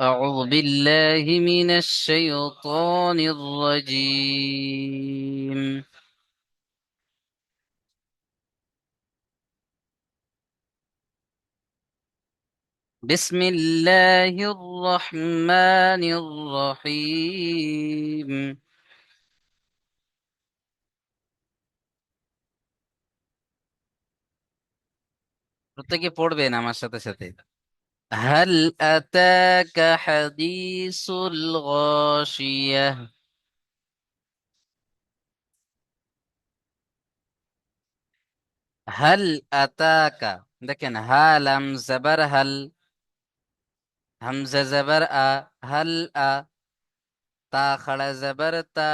أعوذ بالله من الشيطان الرجيم بسم الله الرحمن الرحيم প্রত্যেকে পড়বেন আমার সাথে সাথে هل أتاك حديث الغاشية هل أتاك দেখেন হালাম জবর হল হামজা জবর আ হল আ তা খড়া জবর তা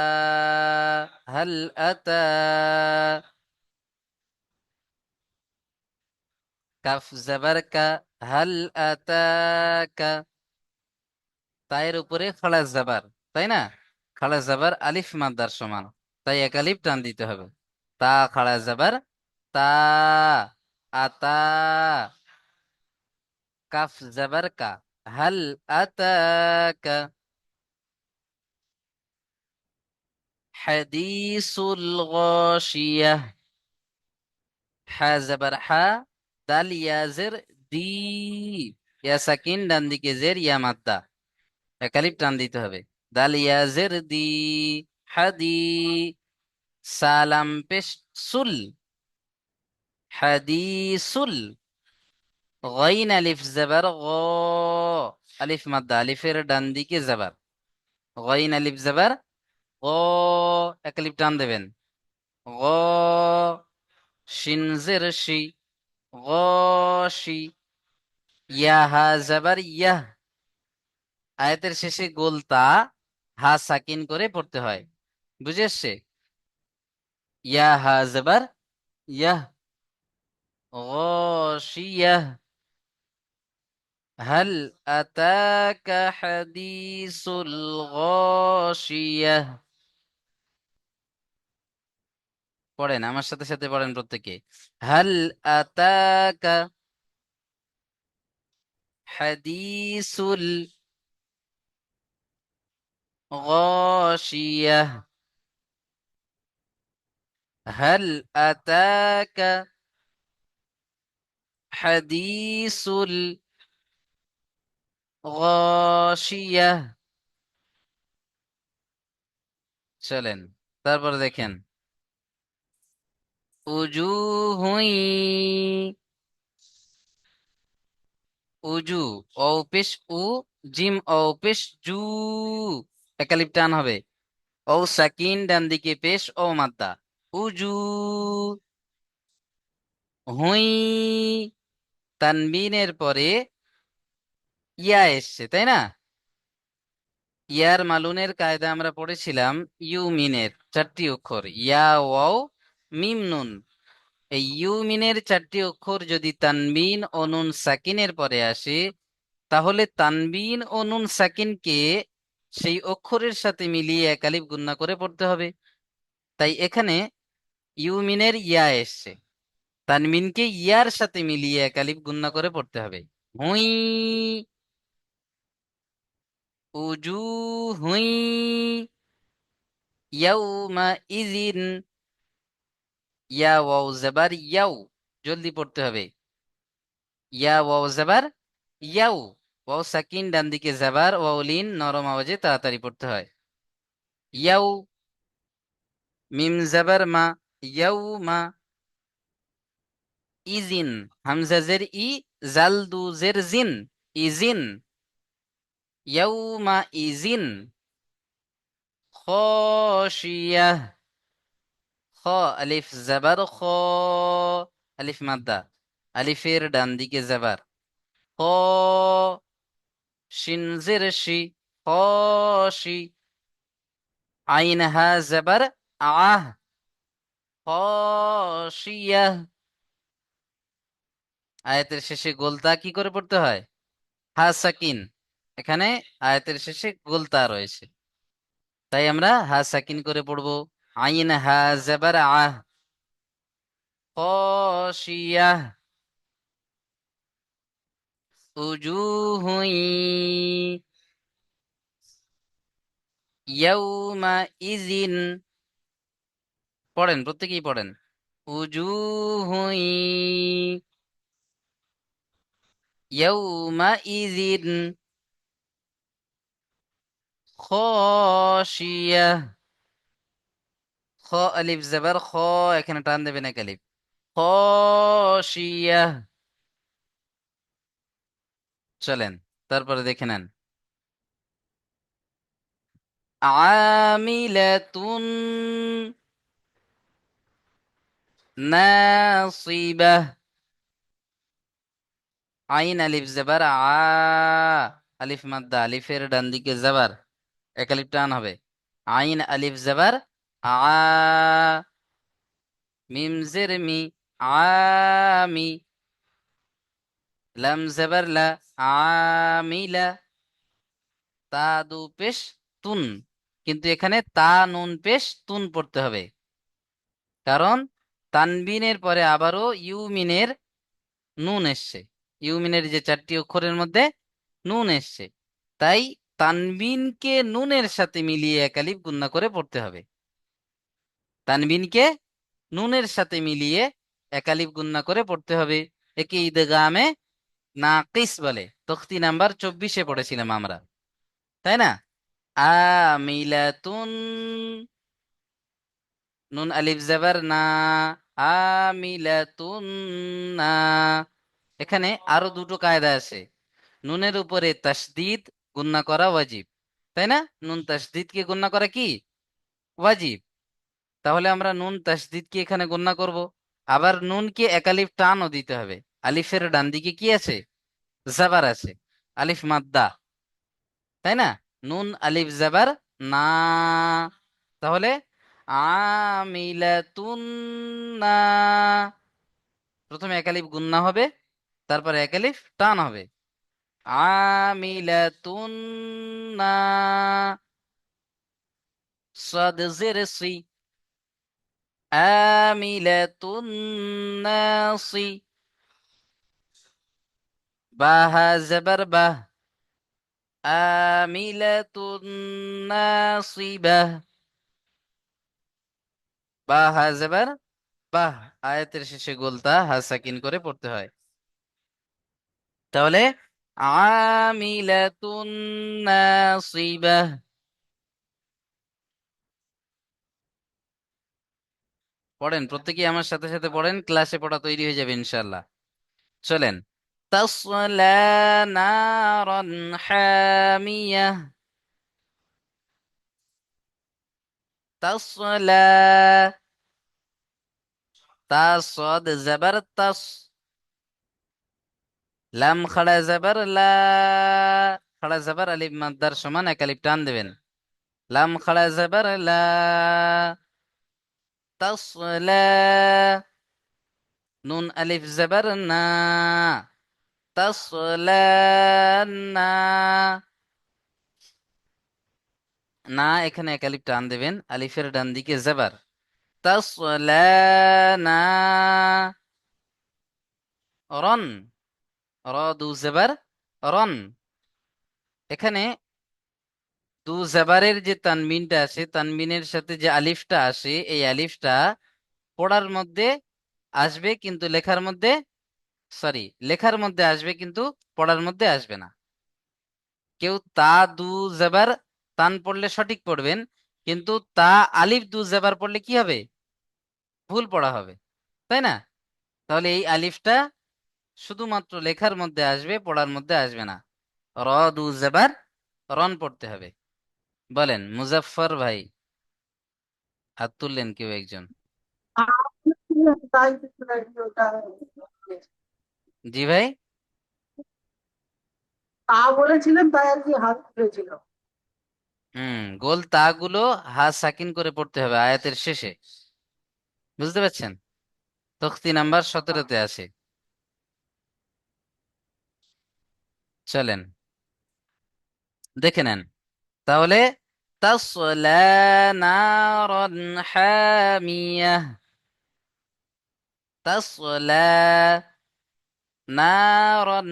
হল আতা কাফ জবর কা হল আতাকা তায়ের উপরে খড়া জবর তাই না খড়া জবর আলিফ মাদ্দার সমান তাই এক আলিফ টান দিতে হবে তা খড়া জবর তা আতা কাফ জবর কা হল আতাকা হাদিসুল গাশিয়াহ হা জবর হা দাল ইয়াজের দি ইয়া ডান দিকে জের ইয়া মাদ্দা একালিপ টান দিতে হবে দাল ইয়াজের দি হাদি সালাম পেশ সুল হাদিসুল গইন আলিফ জবর গ আলিফ মাদ্দা আলিফের ডান দিকে জবর গইন আলিফ জবর গ একালিপ টান দেবেন গ শিনজের শি গশি ইয়া হা জবর ইয়াহ আয়াতের শেষে গোলতা হা সাকিন করে পড়তে হয় বুঝে এসছে ইয়া হা জবর ইয়াহ غاشية هل أتاك حديث الغاشية পড়েন আমার সাথে সাথে পড়েন প্রত্যেকে হাল আতাকা হাদিসুল غاشية هل أتاك حديث الغاشية চলেন তারপর দেখেন উজুহুই। উজু পেশ উ, জিম পেশ জু। একালিপ টান হবে। ও সাকিন ডান দিকে পেশ ও মাদ্দা। উজু, হুই। তানবিনের পরে ইয়া এসছে, তাই না? ইয়ার মালুনের কায়দা আমরা পড়েছিলাম ইউ মিনের চারটি অক্ষর। ইয়া, ওয়াও মিম নুন। এই ইউমিনের চারটি অক্ষর যদি তানবিন ও নুন সাকিনের পরে আসে, তাহলে তানবিন ও নুন সাকিনকে সেই অক্ষরের সাথে মিলিয়ে একালিপ গুণনা করে পড়তে হবে। তাই এখানে ইউমিনের ইয়া এসছে। তানমিনকে ইয়ার সাথে মিলিয়ে একালিপ গুণনা করে পড়তে হবে। হুই। উজু হুই। ইয়াউমা ইজিন ইয়া ওয়াও জাবার ইয়াউ, জলদি পড়তে হবে। ইয়া ওয়াও জাবার ইয়াউ, ওয়াও সাকিন ডান দিকে জাবার, ওয়াও লিন নরম আওয়াজে তাড়াতাড়ি পড়তে হয়। ইয়াউ, মিম জাবার মা, ইয়াউ মা, ইজিন, হামজা জের ই জাল দু জের জিন, ইজিন। ইয়াউমা ইজিন। খাশিয়াহ খ আলিফ জাবার খ আলিফ মাদ্দা আলিফের ডান দিকে জাবার খ শিন জের শি খশি আইন হা জাবার আহ খাশিয়াহ আয়াতের শেষে গোলতা কি করে পড়তে হয়? হা সাকিন। এখানে আয়াতের শেষে গোলতা রয়েছে। তাই আমরা হা সাকিন করে পড়ব। জাবার আহ খাশিয়াহ উজুহুই ইজিন পড়েন প্রত্যেকেই পড়েন। ইজিন খাশিয়া খ আলিফ, জবর খ, এখানে টান দেবেন এক আলিফ? খাশিয়া চলেন, তারপরে দেখে নেন। আমিলাতুন নাসিবাহ আইন আলিফ, জবর, আ, আলিফ মাদ্দা, আলিফের ডান দিকে জবর। এক আলিফ টান হবে। আইন আলিফ, জবর আ, মিম জের মি আমি লাম জবর লা আমিলা তা দু পেশ তুন। কিন্তু এখানে তা নুন পেশ তুন পড়তে হবে। কারণ তানবিনের পরে আবারও ইউমিনের নুন এসছে। ইউমিনের যে চারটি অক্ষরের মধ্যে নুন এসছে। তাই তানবিনকে নুনের সাথে মিলিয়ে একালিফ গুন্না করে পড়তে হবে। তানবিনকে নুনের সাথে মিলিয়ে একালিফ গুন্না করে পড়তে হবে। একে ঈদগামে নাকিস বলে। তখতি নাম্বার চব্বিশে পড়েছিলাম আমরা। তাই না? আমিলাতুন নুন আলিফ জাবার না, আমিলাতুন না। এখানে আরও দুটো কায়দা আছে। নুনের উপরে তাসদিদ গুন্না করা ওয়াজিব। তাই না? নুন তাসদিদকে গুন্না করা কি? ওয়াজিব। তাহলে আমরা নুন তাসদিদ কি এখানে গণ্য করব? আবার নুনকে একালিফ টানও দিতে হবে। আলিফের ডান দিকে কি আছে? জাবার আছে। আলিফ মাদ্দা। তাই না? নুন, আলিফ, জাবার, না। তাহলে প্রথমে এক প্রথমে গুন্না হবে, তারপরে একালিফ টান হবে। আমিলাতুন না। আমিলাতুন নাসি। বাহা জবর বাহ। আমিলাতুন নাসিবাহ বাহা। জবর বাহ। আয়াতের শেষে গোলতা হাসাকিন করে পড়তে হয়। তাহলে আমিলাতুন নাসিবাহ পড়েন, প্রত্যেকেই আমার সাথে সাথে পড়েন ক্লাসে পড়া তৈরি হয়ে যাবে ইনশাল্লাহ চলেন। তাসলা নারান হামিয়াহ তাসলা তাসদ জবর তাস। লাম খাড়া জবর লা। খাড়া জবর আলিফ মাদ্দার সমান এক আলিফ টান দেবেন। লাম খাড়া জবর লা। তাসলা নুন আলিফ জবর না না এখানে এক আলিফ টান দেবেন, আলিফের ডান দিকে জবর। তাসলা না রন। র দু জবর, রন। এখানে দু জবারের যে তানবিনটা আছে তানবিনের সাথে যে আলিফটা আসে, এই আলিফটা পড়ার মধ্যে আসবে কিন্তু লেখার মধ্যে সরি লেখার মধ্যে আসবে কিন্তু পড়ার মধ্যে আসবে না। কেউ তা, দু, জেবার, তান পড়লে সঠিক পড়বেন, কিন্তু তা, আলিফ, দু, জেবার পড়লে কি হবে? ভুল পড়া হবে, তাই না? তাহলে এই আলিফটা শুধুমাত্র লেখার মধ্যে আসবে, পড়ার মধ্যে আসবে না। র, দু, জেবার, রন পড়তে হবে। বলেন মুজাফফর ভাই হাত তুললেন কেউ একজন? জি ভাই। তা বলেছিলেন তাই আর কি হাত তুলেছিল। হুম গোল তাগুলো হা সাকিন করে পড়তে হবে আয়াতের শেষে। বুঝতে পারছেন? তখতি নাম্বার সতেরোতে আছে। চলেন। দেখে নেন। তাহলে তাসলা নারন হামিয়া তাসলা নারন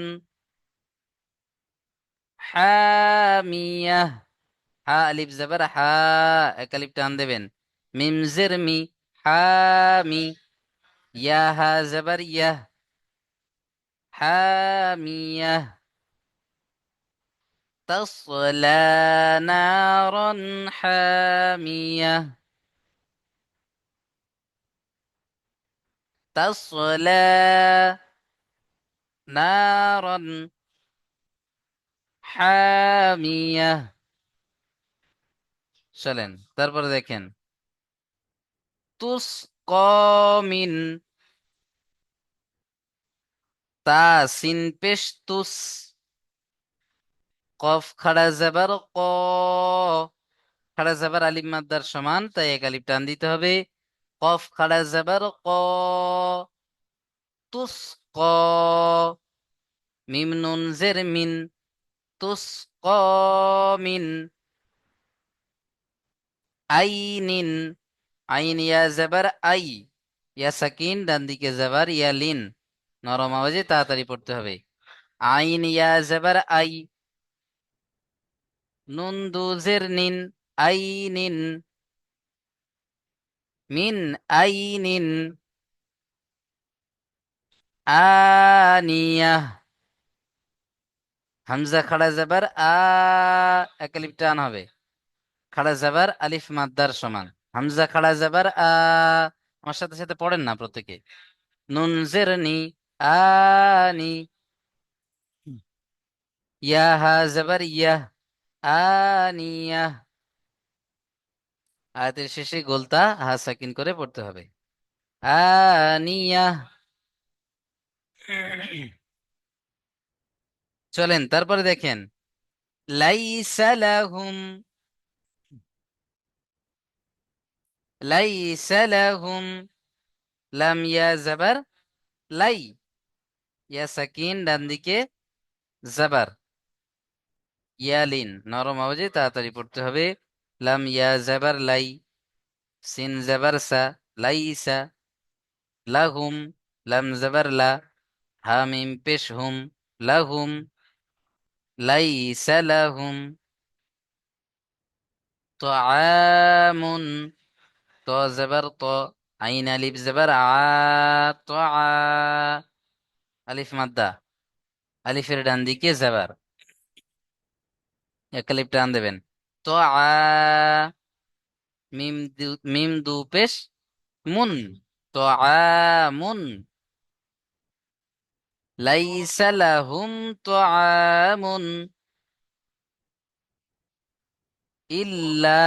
হামিয়া হা আলিফ জবর হা এক আলিফ টান দেবেন মিম জিরমি হামি ইয়া হা জবর ইয়া হামিয়া تصلى نارا حامية تصلى نارا حامية চলেন তারপরে দেখেন তুসকা মিন তা সিন পেশ তুস কফ খাড়া জাবার ক। খাড়া জাবার আলিফ মাদ্দার সমান, তাই এক আলিফ টান দিতে হবে। কফ খাড়া জাবার ক। তুস ক। মিম নুন জের মিন, তুস ক মিন। আইনিন আইন ইয়া জাবার আই। ইয়া সাকিন, ডান দিকে জাবার ইয়া লিন। নরম আওয়াজে তাড়াতাড়ি পড়তে হবে। আইন ইয়া জাবার আই। নুন দু জের নিন আইনিন মিন আইনিন আনিয়া হামজা খাড়া জাবার আ এক আলিফ টান হবে খাড়া জাবার আলিফ মাদ্দার সমান হামজা খাড়া জাবার আ আমার সাথে সাথে পড়েন না প্রত্যেকে নুন জের নি আনি ইয়া হা জাবার ইয়া আনিয়া। আয়াতের শেষে গোলতা হা সাকিন করে পড়তে হবে। আনিয়া। চলেন, তারপরে দেখেন। লাইসা লাহুম। লাইসা লাহুম। লাম ইয়া জাবার। লাই। ইয়া সাকিন, ডান দিকে জাবার। ইয়ালিন, নরম আওয়াজে তাড়াতাড়ি পড়তে হবে। লাম ইয়া জাবার লাই, সিন জাবার সা, লাই ইসা লাহুম, লাম জাবার লা, হামিম পেশ হুম, লাহুম, লাই ইসা লাহুম। তো আমুন, ত জাবার ত, আইন আলিফ জাবার আ, তো আলিফ মাদ্দা, আলিফের ডান দিকে জাবার। এক আলিফ টান দেবেন। তো আ, মিম দু মিম দু পেশ মুন, তো আ, মুন। লাইসা লাহুম তো আমুন ইল্লা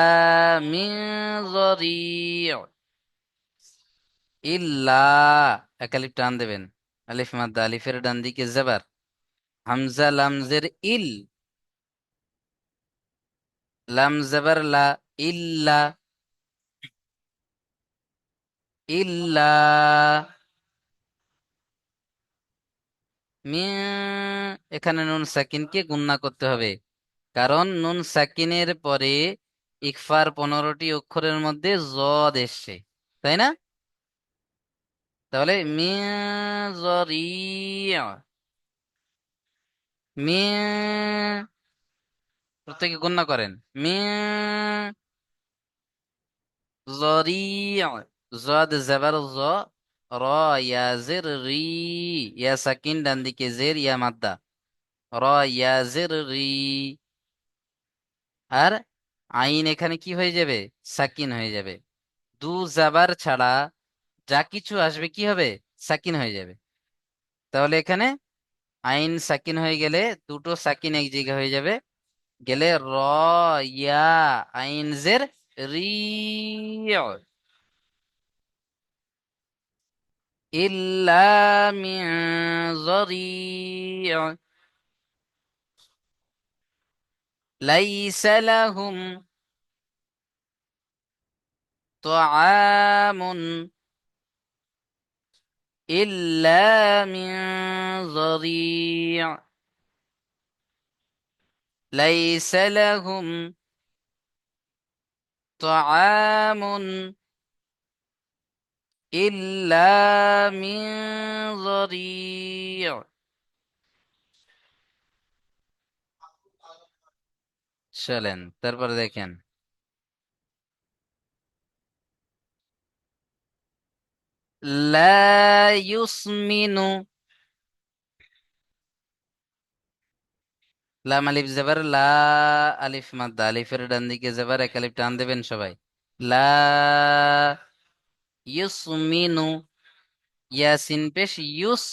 মিন যরি' ইল্লা এক আলিফ টান দেবেন। আলিফ মাদ্দা, আলিফের ডান দিকে জবর। হামজা লামজের ইল। লাম জবর লা ইল্লা ইল্লা এখানে নুন সাকিনকে গুণনা করতে হবে। কারণ নুন সাকিনের পরে ইকফার পনেরোটি অক্ষরের মধ্যে জদ এসছে, তাই না? তাহলে যরি' মিন প্রত্যেকে গণ্য করেন। মিন যরি' জদ জবর জ, র, ইয়া, জের, রি, ইয়া, সাকিন, ডান দিকে জের, ইয়া, মাদ্দা। র, ইয়া, জের, রি। আর আইন এখানে কি হয়ে যাবে? সাকিন হয়ে যাবে। দু জাবার ছাড়া যা কিছু আসবে কি হবে? সাকিন হয়ে যাবে। তাহলে এখানে আইন সাকিন হয়ে গেলে দুটো সাকিন এক জায়গায় হয়ে যাবে। جلير را يا عين زر ريع. إلا من ضريع. ليس لهم طعام إلا من ضريع. ليس لهم طعام إلا من ضريع চলেন তারপরে দেখেন লা ইউসমিনু লাম আলিফ জবর, লা আলিফ মাদ্দা, আলিফের ডান দিকে জবর, এক আলিফ টান দেবেন সবাই। লা ইউসমিনু ইয়াসিন পেশ, ইউস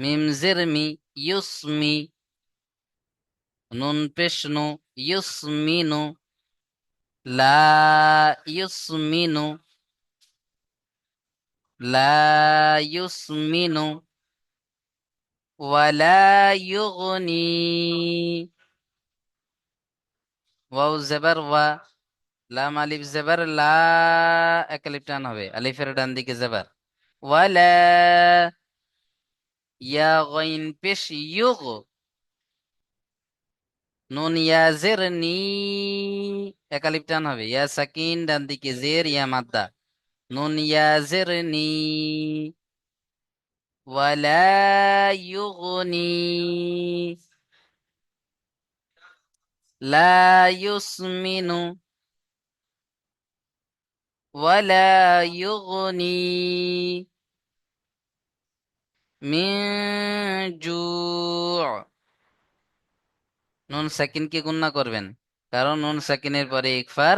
মিম জেরমি, ইউসমি নুন পেশ নু ইউসমিনু লা ইউসমিনু লা, ইউসমিনু ওয়ালা ইউগনি ওয়াও জবর ওয়া লাম আলিফ জবর লা এক আলিফ টান হবে। আলিফের ডান দিকে জবর ওয়ালা ইয়া গাইন পেশ ইউগ নুন ইয়া জের নি এক আলিফ টান হবে। ইয়া সাকিন ডান দিকে জের ইয়া মাদ্দা নুন ইয়া জের নি ওয়ালা ইউগনি লা ইউসমিনু ولا يغني من جوع নুন সাকিনকে গুণনা করবেন কারণ নুন সাকিনের পরে ইকফার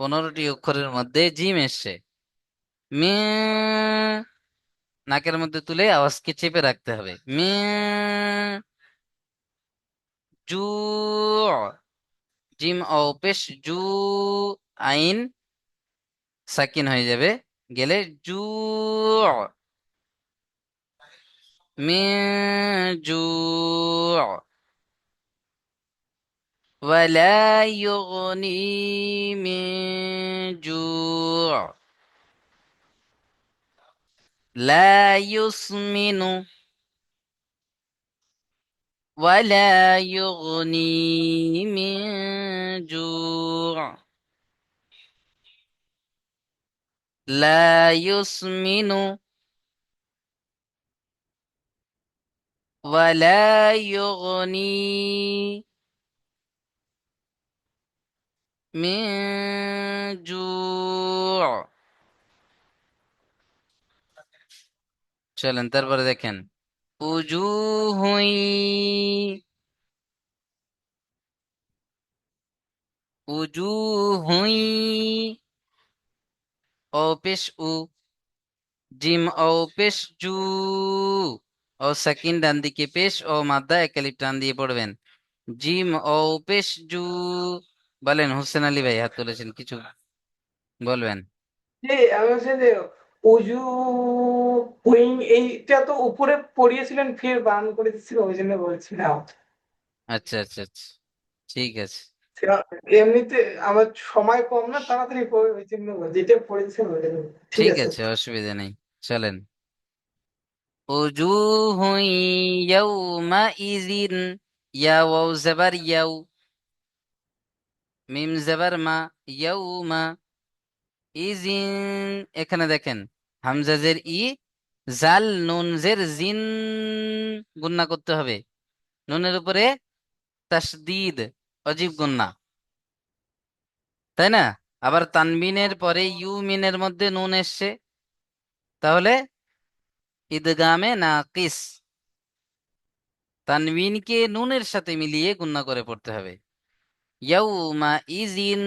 পনেরোটি অক্ষরের মধ্যে জিম এসছে মি নাকের মধ্যে তুলে আওয়াজকে চেপে রাখতে হবে মি জু জিম ও পেশ জু আইন সাকিন হয়ে যাবে গেলে জু من جوع ولا يغني من جوع لا يسمن ولا يغني من جوع. لا يسمن ولا يغني من جوع. চলেন, তারপরে দেখেন। উজুহ উজুহ ও পেশ উ। জিম ও পেশ জু। ও সাকিন ডান দিকে পেশ, ও মাদ্দা একালিপ টান দিয়ে পড়বেন। জিম ও পেশ জু। বলেন, হোসেন আলী ভাই হাত তুলেছেন, কিছু বলবেন? যে আমি বলছি যে উজু উইং এইটা তো উপরে পড়িয়েছিলেন ফির বান করে দিচ্ছিল ওই জন্য বলছিলাম আচ্ছা আচ্ছা আচ্ছা ঠিক আছে এমনিতে আমার সময় কম না তাড়াতাড়ি পড়ে ওই জন্য যেটা পড়েছেন ওইটা ঠিক ঠিক আছে আছে অসুবিধা নেই চলেন وجوه يومئذ يا واو زبر يو মিম জবর মা ইজিন এখানে দেখেন, হামজাজের ই, জাল নুন জের জিন গুন্না করতে হবে। নুনের উপরে তাসদিদ, অজীব গুন্না তাই না? আবার তানবিনের পরে ইউ মিনের মধ্যে নুন এসছে। তাহলে ঈদগামে নাকিস। তানবিনকে নুনের সাথে মিলিয়ে গুন্না করে পড়তে হবে। ইয়াউমা ইজিন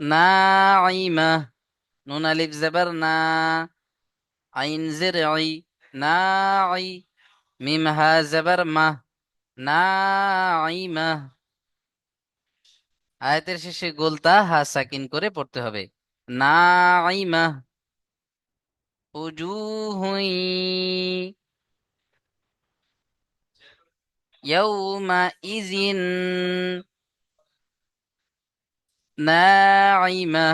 নাইমা নুন আলিফ জেবার না আইন জের আই নাই মিম হা জেবার মা নাইমা আয়াতের শেষে গোলতা হা সাকিন করে পড়তে হবে। নাইমা উজুহুই। ইয়াউমা ইজিন নাইমা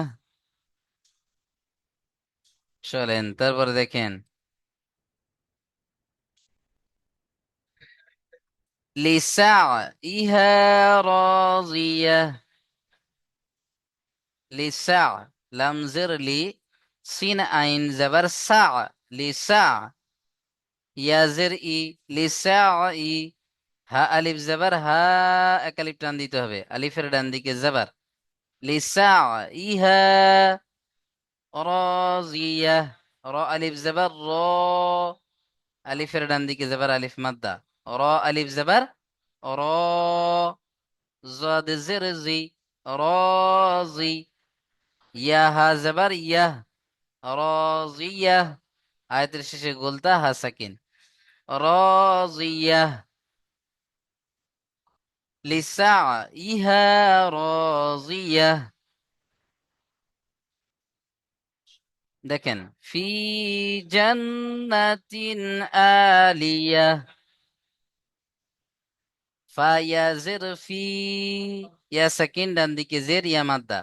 চলেন তারপর দেখেন লিসাইহা রাজিয়া লিসা লাম জের লি সিন আইন জবর সা লিসা ইয়া জের ই লিসা ই হা আলিফ জবর হা এক আলিফ টান দিতে হবে আলিফের ডান দিকে জবর লিসা ইহা রাজিয়া র আলিফ জবর র আলিফের ডান দিকে জবর আলিফ মাদ্দা র আলিফ জবর র জাদ জের জি রাজি ইয়া হা জবর ইয়াহ রাজিয়া আয়াতের শেষে গোলতা হা সাকিন রাজিয়া লিসাইহা রাজিয়া দেখেন ফি জান্নাতিন আলিয়া ফায়াজির ফি ইয়া সাকিন ডান দিকে জের ইয়া মাদ্দা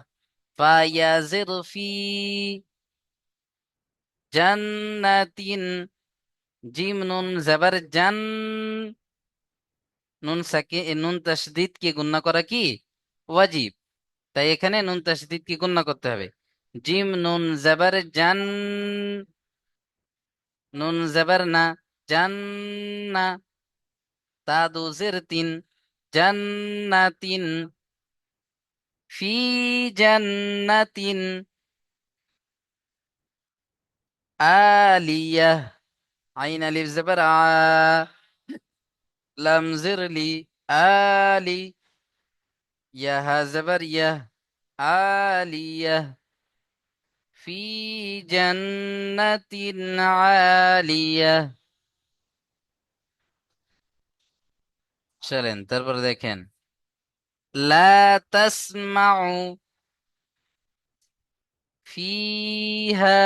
ফায়াজির ফি জান্নাতিন জিম নুন জবর জান নুন সাকি নুন তাসদিদ কে গুণনা করা কি? ওয়াজিব। তাই এখানে নুন তাসদিদ কি গুণনা করতে হবে। জিম নুন জবর জান, নুন জবর না জান্না তা দু জের তিন জান্নাতিন ফি জান্নাতিন আলিয়া, আইন আলিফ জবর আ লাম জের লি আলি ইয়াহা জবর ইয়াহ আলিয়াহ ফি জান্নাতিন আলিয়াহ চলেন তারপর দেখেন লা তাসমাউ ফিহা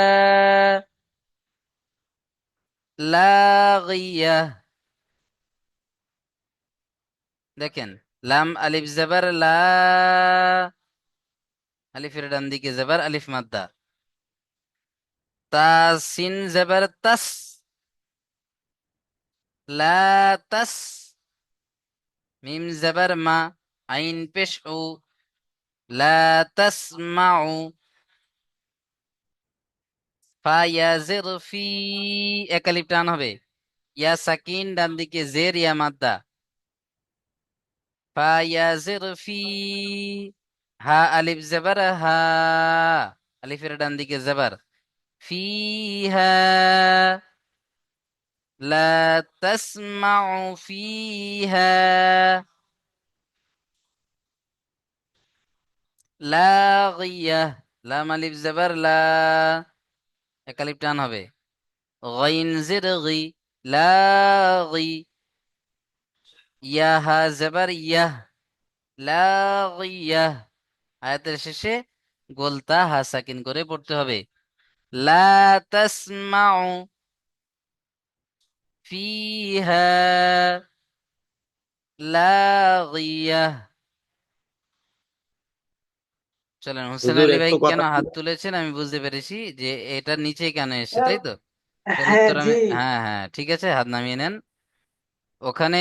লাগাইয়া দেখেন, লাম আলিফ জবর লা আলিফের ডান দিকে জবর আলিফ মাদ্দা। তাসিন জবর তাস তাস, মিম জবর মা, আইন পেশ উ লা তাসমাউ ফায়াজির ফি, এক আলিফ টান হবে। ইয়া সাকিন ডান দিকে জের, ইয়া মাদ্দা। ফায়াজির ফি হা আলিফ জবর হা আলিফের ডান দিকে জবর ফিহা লা তাসমাউ ফিহা লাগিয়া লাম আলিফ জবর লা এক আলিফ টান হবে গাইন জির গি লাগি ইয়াহা জবর ইয়াহ লাগিয়াহ আয়াতের শেষে গোলতা হা সাকিন করে পড়তে হবে। লা তাসমাউ ফিহা লাগিয়াহ চলেন হোসেন হুজুর আলী ভাই একটু কেন কথা হাত ছিল। তুলেছেন? আমি বুঝতে পেরেছি যে এটার নিচে কেন এসছে তাই তো? হ্যাঁ উত্তর আমি জি। হ্যাঁ হ্যাঁ ঠিক আছে হাত নামিয়ে নেন। ওখানে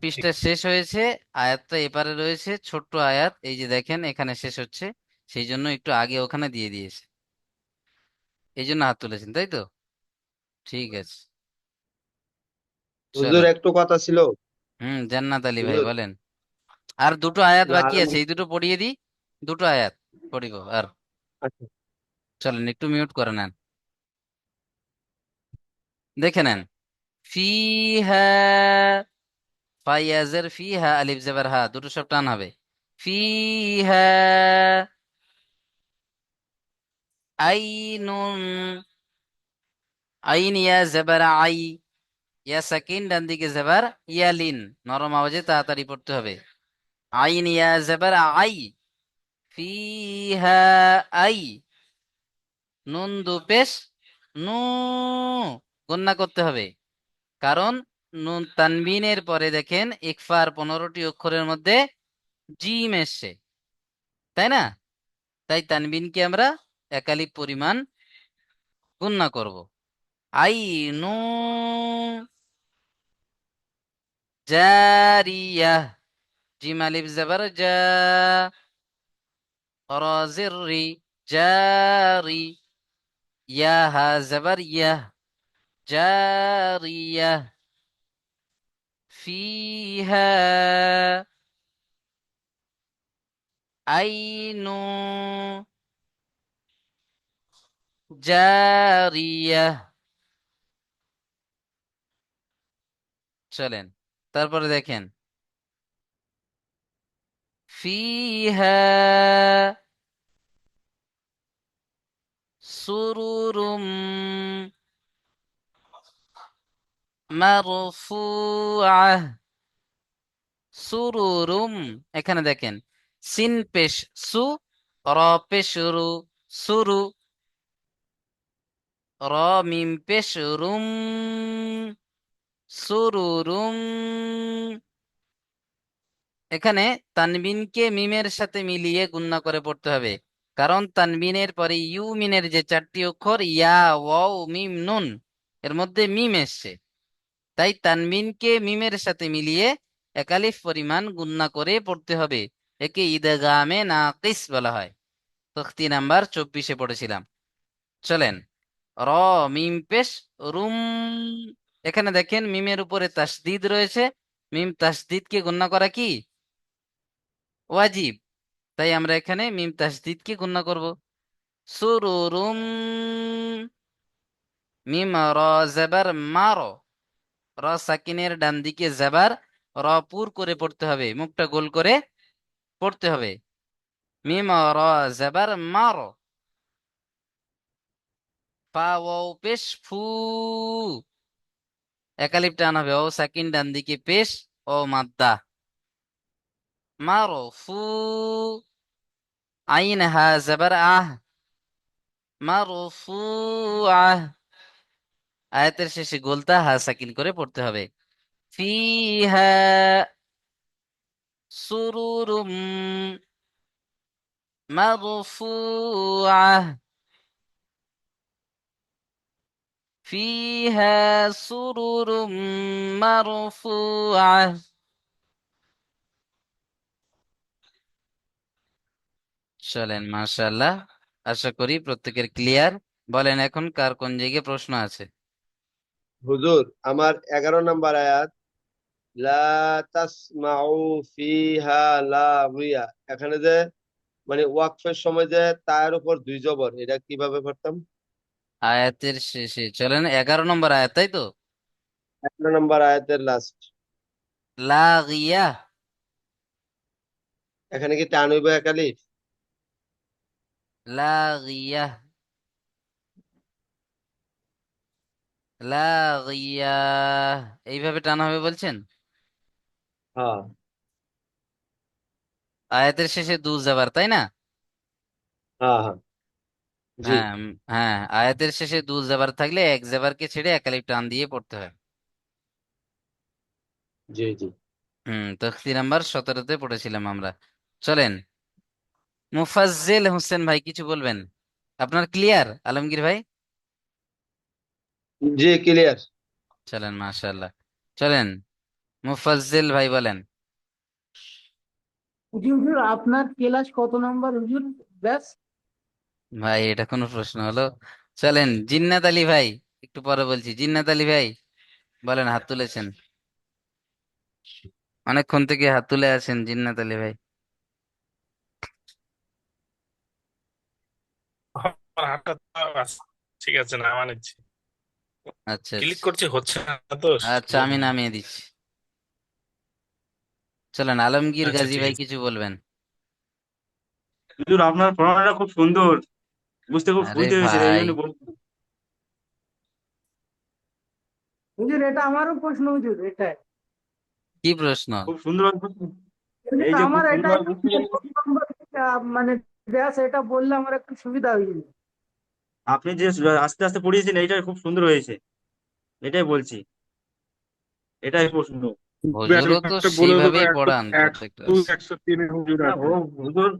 পৃষ্ঠা শেষ হয়েছে আয়াতটা এপারে রয়েছে ছোট্ট আয়াত এই যে দেখেন এখানে শেষ হচ্ছে সেই জন্য একটু আগে ওখানে দিয়ে দিয়েছে। এই জন্য হাত তুলেছেন তাই তো? ঠিক আছে। হুজুর চলেন। একটু কথা ছিল? হুম জান্নাত আলী ভাই হুজুর। বলেন। আর দুটো আয়াত বাকি আছে এই দুটো পড়িয়ে দিই। দুটো আয়াত পড়িব আর। আচ্ছা। চলেন একটু মিউট করে নেন। দেখে নেন। ফিহা, ফাইয়াজের ফিহা, আলিফ জবর হা, দুটো সব টান হবে। ফিহা, আইনুন, আইন ইয়া জবর আই, ইয়া সাকিন, ডান দিকে জবর ইয়ালিন, নরম আওয়াজে তাড়াতাড়ি পড়তে হবে। আইন ইয়া জবর আই, ফিহা, আই, নুন দু পেশ, নু গণ্যা করতে হবে। কারণ নুন তানবিনের পরে দেখেন ইকফার পনেরোটি অক্ষরের মধ্যে জিম এসছে, তাই না? তাই তানবিনকে আমরা একালিপ পরিমাণ গণ্যা করব। আই নু জারিয়া, জিম আলিফ জাবার জা রাজির রি, জারি, ইয়া হা জবর ইয়া। জারিয়া ফিহা আইনু জারিয়া চলেন তারপরে দেখেন ফিহা সুরুরুম সুরুরুম এখানে দেখেন। সিন পেশ সু, র রু, সুরু, র মিম পেশ রুম, সুরুরুম। এখানে তানবিনকে মিমের সাথে মিলিয়ে গুণনা করে পড়তে হবে। কারণ তানবিনের পরে ইউ মিনের যে চারটি অক্ষর ইয়া, ওয়াও, মিম, নুন, এর মধ্যে মিম এসছে। তাই তানমিনকে মিমের সাথে মিলিয়ে একালিফ পরিমাণ গুণনা করে পড়তে হবে। একে ঈদগামে নাকিস বলা হয়। তখতি নাম্বার চব্বিশে পড়েছিলাম। চলেন, র, মিম পেশ, রুম, এখানে দেখেন মিমের উপরে তাসদিদ রয়েছে। মিম তাসদিদকে গণ্য করা কি? ওয়াজিব। তাই আমরা এখানে মিম তাসদিদকে গণ্য করব। সুরুরুম, মিম র, জেবার মার। র সাকিনের ডান দিকে জেবার র পুর করে পড়তে হবে, মুখটা গোল করে পড়তে হবে। মিম র জেবার মার। পা ওয়াও, পেশ, ফু। একালিপ টান হবে। ও সাকিন ডান দিকে পেশ ও মাদ্দা। মারো, ফু। আইন হা, জবর আহ। মারো, ফু, আহ। আয়াতের শেষে গোলতা হা সাকিন করে পড়তে হবে ফিহা সুরুরুম মারফুআহ فيها سرر مرفوعة চলেন মাশাআল্লাহ আশা করি প্রত্যেকের ক্লিয়ার বলেন এখন কার কোন জায়গায় প্রশ্ন আছে হুজুর আমার এগারো নম্বর আয়াত এখানে যে মানে ওয়াকফের সময় যে তার উপর দুই জবর এটা কীভাবে পড়তাম? আয়াতের শেষে চলেন এগারো নম্বর আয়াত তাই তো? এগারো নম্বর আয়াতের লাস্ট লাগিয়া এখানে কি টান হইব একালিফ লাগিয়া লাগিয়া এইভাবে টানা হবে বলছেন? হ্যাঁ। আয়াতের শেষে দু জাবার তাই না? হ্যাঁ হ্যাঁ। জি। হ্যাঁ হ্যাঁ আয়াতের শেষে দু জাবার থাকলে এক জাবারকে ছেড়ে একালিফ টান দিয়ে পড়তে হয়। জি জি। হুম তখতি নাম্বার সতেরোতে পড়েছিলাম আমরা। চলেন। মুফাজ্জেল হোসেন ভাই কিছু বলবেন? আপনার ক্লিয়ার আলমগীর ভাই? জি ক্লিয়ার চলেন মাশাআল্লাহ। চলেন মুফাজ্জেল ভাই বলেন। হুজুর আপনার ক্লাস কত নাম্বার হুজুর? ব্যাস। ভাই এটা কোনো প্রশ্ন হলো। চলেন জিন্নাত আলী ভাই একটু পরে বলছি। জিন্নাত আলী ভাই বলেন হাত তুলেছেন? অনেকক্ষণ থেকে হাত তুলে আছেন জিন্নাত আলী ভাই। ঠিক আছে না মানেছি আচ্ছা ক্লিক আচ্ছা। করছি হচ্ছে না তো? আচ্ছা আমি নামিয়ে দিচ্ছি। চলেন আলমগীর আচ্ছা গাজী ঠিক ভাই আছে। কিছু বলবেন। হুজুর আপনার পড়ানোটা খুব সুন্দর। বুঝতে খুব আরে বুঝতে হয়েছে এই ভাই জন্য বলছি হুজুর এটা আমারও প্রশ্ন হুজুর এটা কি প্রশ্ন? খুব সুন্দর হুজুর, এই যে খুব আমার এটা সুন্দর বুঝতে পেরেছি। মানে ব্যাস এটা বললে আমার একটু সুবিধা হয়ে যাবে। আপনি যে আস্তে আস্তে পড়িয়েছেন এইটা খুব সুন্দর হয়েছে। এটাই বলছি। এটাই প্রশ্ন। হুজুরও তো সেইভাবেই পড়ান প্রত্যেকটা। হুজুর